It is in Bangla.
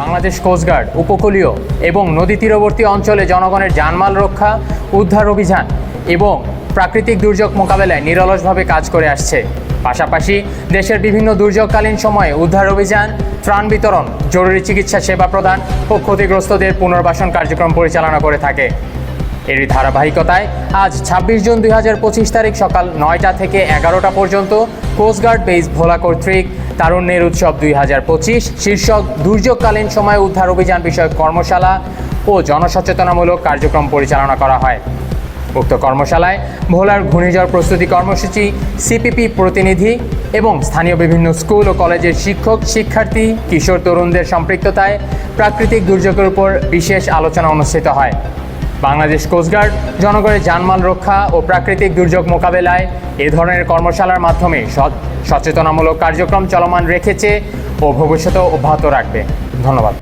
বাংলাদেশ কোস্টগার্ড উপকূলীয় এবং নদী তীরবর্তী অঞ্চলে জনগণের জানমাল রক্ষা, উদ্ধার অভিযান এবং প্রাকৃতিক দুর্যোগ মোকাবেলায় নিরলসভাবে কাজ করে আসছে। পাশাপাশি দেশের বিভিন্ন দুর্যোগকালীন সময়ে উদ্ধার অভিযান, ত্রাণ বিতরণ, জরুরি চিকিৎসা সেবা প্রদান ও ক্ষতিগ্রস্তদের পুনর্বাসন কার্যক্রম পরিচালনা করে থাকে। এরই ধারাবাহিকতায় আজ ছাব্বিশ জুন দুই হাজার পঁচিশ তারিখ সকাল নয়টা থেকে এগারোটা পর্যন্ত কোস্টগার্ড বেস ভোলা কর্তৃক তারুণ্যের উৎসব দুই হাজার পঁচিশ শীর্ষক দুর্যোগকালীন সময় উদ্ধার অভিযান বিষয়ক কর্মশালা ও জনসচেতনামূলক কার্যক্রম পরিচালনা করা হয়। উক্ত কর্মশালায় ভোলার ঘূর্ণিঝড় প্রস্তুতি কর্মসূচি সিপিপি প্রতিনিধি এবং স্থানীয় বিভিন্ন স্কুল ও কলেজের শিক্ষক, শিক্ষার্থী, কিশোর তরুণদের সম্পৃক্ততায় প্রাকৃতিক দুর্যোগের উপর বিশেষ আলোচনা অনুষ্ঠিত হয়। বাংলাদেশ কোস্টগার্ড জনগণের যানমাল রক্ষা ও প্রাকৃতিক দুর্যোগ মোকাবেলায় এ ধরনের কর্মশালার মাধ্যমে সচেতনামূলক কার্যক্রম চলমান রেখেছে ও ভবিষ্যতেও অব্যাহত রাখবে। ধন্যবাদ।